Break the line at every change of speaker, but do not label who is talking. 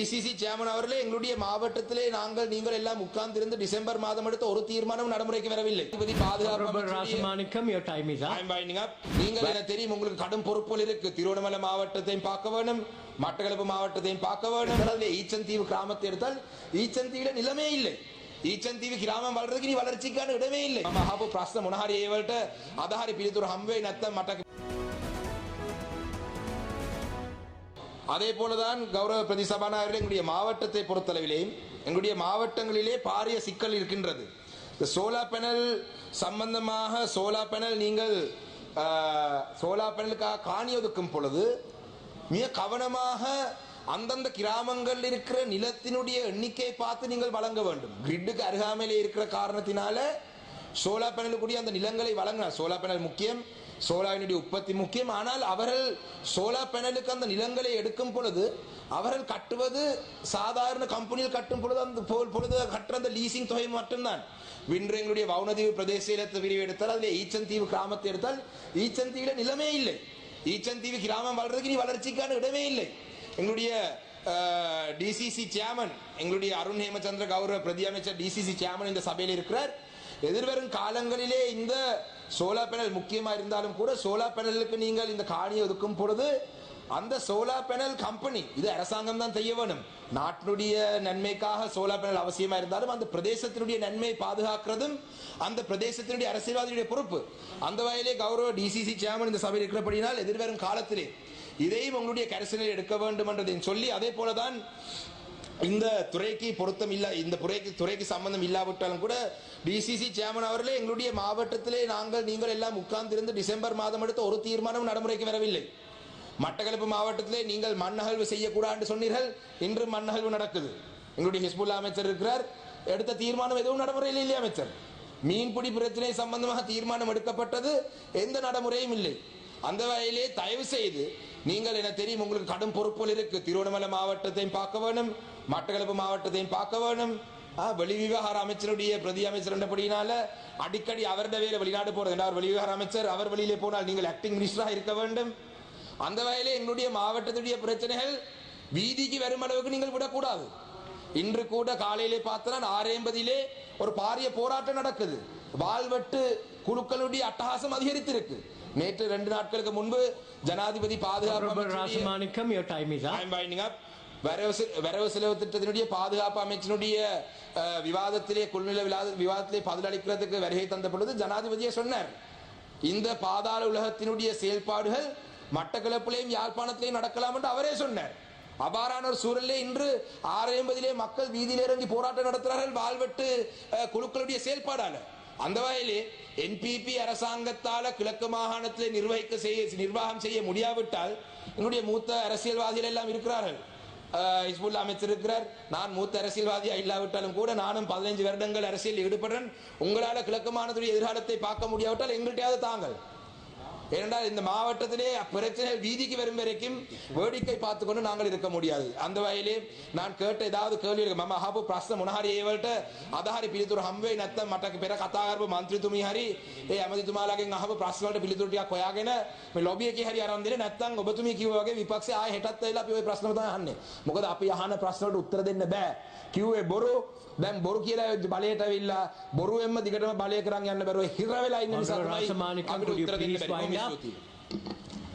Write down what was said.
BCG chairman அவர்களே எங்களுடைய மாவட்டத்திலே நாங்கள் நீங்கள் எல்லாம் உட்கார்ந்திருந்து டிசம்பர் மாதம் எடுத்த ஒரு தீர்மானம் நடைமுறைக்கு வரவில்லை. நீங்கள் என தெரியும் உங்களுக்கு கடும் பொறுப்புகள் இருக்கு. திருவண்ணாமலை மாவட்டத்தையும் பார்க்க வேண்டும். மட்டக்களப்பு மாவட்டத்தையும் பார்க்க வேண்டும். ஈச்சந்தீவு கிராமத்தை எடுத்தால் ஈச்சந்தீவில நிலமே இல்லை. ஈச்சந்தீவு கிராமம் வளர்றதுக்கு நீ வளர்ச்சிக்கான இடமே இல்லை. மகாபு பிராஸ்த முனஹாரி ஏவல்ட்ட அதஹாரி பிரித்துர் ஹம்வே நத்த மட்டக்கு அதே போலதான் கௌரவ பிரதி சபாநாயகர்கள் எங்களுடைய மாவட்டத்தை பொறுத்தளவிலே எங்களுடைய மாவட்டங்களிலே பாரிய சிக்கல் இருக்கின்றது. இந்த சோலா பேனல் சம்பந்தமாக சோலா பேனல் நீங்கள் சோலா பேனலுக்காக காணி ஒதுக்கும் பொழுது மிக கவனமாக அந்தந்த கிராமங்களில் இருக்கிற நிலத்தினுடைய எண்ணிக்கையை பார்த்து நீங்கள் வழங்க வேண்டும். கிரிட்டுக்கு அருகாமையிலே இருக்கிற காரணத்தினால சோலா பேனலுக்குரிய அந்த நிலங்களை வழங்கினார். சோலா பேனல் முக்கியம். சோலாவினுடைய உற்பத்தி முக்கியம். ஆனால் அவர்கள் சோலா பேனலுக்கு அந்த நிலங்களை எடுக்கும் பொழுது அவர்கள் கட்டுவது சாதாரண கம்பெனியில் கட்டும் பொழுது அந்த பொழுது கட்டுற அந்த லீசிங் தொகை மட்டும்தான். இன்று எங்களுடைய வவுனதீவு பிரதேசத்தை பிரிவு எடுத்தால் அதில் ஈச்சந்தீவு கிராமத்தை எடுத்தால் ஈச்சந்தீவில நிலமே இல்லை. ஈச்சந்தீவு கிராமம் வளர்றதுக்கு நீ வளர்ச்சிக்கான இடமே இல்லை. எங்களுடைய டிசிசி சேர்மன் எங்களுடைய அருண் ஹேமச்சந்திர கௌரவ பிரதி அமைச்சர் டிசிசி சேர்மன் இந்த சபையில் இருக்கிறார். எதிர்வரும் காலங்களிலே இந்த சோலா பேனல் முக்கியமாக இருந்தாலும் கூட சோலா பேனலுக்கு நீங்கள் இந்த காணியை ஒதுக்கும் பொழுது அந்த சோலார் பேனல் கம்பெனி இது அரசாங்கம் தான் செய்ய வேணும். நாட்டினுடைய நன்மைக்காக சோலா பேனல் அவசியமா இருந்தாலும் அந்த பிரதேசத்தினுடைய நன்மையை பாதுகாக்கிறதும் அந்த பிரதேசத்தினுடைய அரசியல்வாதியுடைய பொறுப்பு. அந்த வகையிலே கௌரவ டிசிசி சேர்மன் இந்த சபையில் இருக்கிறபடினால் எதிர்வரும் காலத்திலே இதையும் உங்களுடைய கரிசனில் எடுக்க வேண்டும் என்றதை சொல்லி அதே போலதான் இந்த துறைக்கு பொருத்தம் இல்ல இந்த துறைக்கு துறைக்கு சம்பந்தம் இல்லாவிட்டாலும் கூட டிசிசி சேர்மன் அவர்களே எங்களுடைய மாவட்டத்திலே நாங்கள் நீங்கள் எல்லாம் உட்கார்ந்திருந்து டிசம்பர் மாதம் எடுத்த ஒரு தீர்மானம் நடைமுறைக்கு வரவில்லை. மட்டக்களப்பு மாவட்டத்திலே நீங்கள் மண்ணகழ்வு செய்யக்கூடாது சொன்னீர்கள் இன்று மண்ணகழ்வு நடக்குது. எங்களுடைய ஹிஸ்புல்லா அமைச்சர் இருக்கிறார் எடுத்த தீர்மானம் எதுவும் நடைமுறையில் இல்லை அமைச்சர். மீன்பிடி பிரச்சனை சம்பந்தமாக தீர்மானம் எடுக்கப்பட்டது எந்த நடைமுறையும் இல்லை. அந்த வகையிலே தயவு செய்து நீங்கள் என தெரியும்? உங்களுக்கு கடும் பொறுப்புகள் இருக்கு. திருவண்ணாமலை மாவட்டத்தையும் பார்க்க வேணும். மட்டக்களப்பு மாவட்டத்தையும் பார்க்க வேணும். ஆ, வெளிவிவகார அமைச்சருடைய பிரதி அமைச்சர் என்றபடினால அடிக்கடி அவருடைய வேலை வெளிநாடு போறது. என்றார் வெளிவிவகார அமைச்சர் அவர் வெளியிலே போனால் நீங்கள் ஆக்டிங் மினிஸ்டராக இருக்க வேண்டும். அந்த வகையிலே எங்களுடைய மாவட்டத்துடைய பிரச்சனைகள் வீதிக்கு வரும் அளவுக்கு நீங்கள் விடக்கூடாது. இன்று கூட காலையிலே பார்த்தனால் ஆறு ஒரு பாரிய போராட்டம் நடக்குது. வாழ்வெட்டு குழுக்களுடைய அட்டகாசம் அதிகரித்திருக்கு. நேற்று ரெண்டு நாட்களுக்கு முன்பு ஜனாதிபதி பாதுகாப்பு. வரவு செலவு திட்டத்தினுடைய பாதுகாப்பு அமைச்சினுடைய விவாதத்திலே குழுநிலை விவாத- விவாதத்திலே பதிலளிக்கிறதுக்கு வருகை தந்த பொழுது ஜனாதிபதியே சொன்னார். இந்த பாதாள உலகத்தினுடைய செயல்பாடுகள் மட்டக்களப்பிலேயும் யாழ்ப்பாணத்திலேயும் நடக்கலாம் என்று அவரே சொன்னார். அபாரான ஒரு சூழலிலே இன்று ஆறு ஐம்பதிலே மக்கள் வீதியிலே இறங்கி போராட்டம் நடத்துகிறார்கள் வாழ்வெட்டு குழுக்களுடைய செயல்பாடால. அந்த வகையிலே என்பிபி அரசாங்கத்தால கிழக்கு மாகாணத்திலே நிர்வகிக்க செய்ய நிர்வாகம் செய்ய முடியாவிட்டால் என்னுடைய மூத்த அரசியல்வாதிகள் எல்லாம் இருக்கிறார்கள். அஹ், ஹிஸ்புல்லா அமைச்சர் இருக்கிறார். நான் மூத்த அரசியல்வாதியா இல்லாவிட்டாலும் கூட நானும் பதினைஞ்சு வருடங்கள் அரசியல் ஈடுபடுறேன். உங்களால் கிழக்கு மாநிலத்துடைய எதிர்காலத்தை பார்க்க முடியாவிட்டால் எங்கள்கிட்டயாவது தாங்கள். ஏனென்றால் இந்த மாவட்டத்திலே பிரச்சனை வீதிக்கு வரும் வரைக்கும் வேடிக்கை பார்த்து கொண்டு நாங்கள் இருக்க முடியாது. அந்த வகையிலே நான் கேட்ட ஏதாவது கேள்வி இருக்கு. මම අහපු ප්‍රශ්න මොන හරි ඒවලට අදාහරි පිළිතුරු හම් වෙයි නැත්නම් මට පෙර කතා කරපු മന്ത്രിතුමී හරි ඒ ඇමතිතුමාලාගෙන් අහපු ප්‍රශ්න වලට පිළිතුරු ටිකක් හොයාගෙන මේ ලොබි එකේ හරි අරන් දෙන්නේ නැත්නම් ඔබතුමී කිව්වා වගේ විපක්ෂය ආයෙ හෙටත් ඇවිල්ලා අපි ওই ප්‍රශ්නම තමයි අහන්නේ මොකද අපි අහන ප්‍රශ්න වලට උත්තර දෙන්න බෑ කිව්වේ බොරු දැන් බොරු කියලා බලයට ඇවිල්ලා බොරුවෙන්ම දිගටම බලය කරන් යන්න බැරුව හිර වෙලා ඉන්න නිසා තමයි අපිට උත්තර දෙන්න බැරි
Obrigado.
tudo.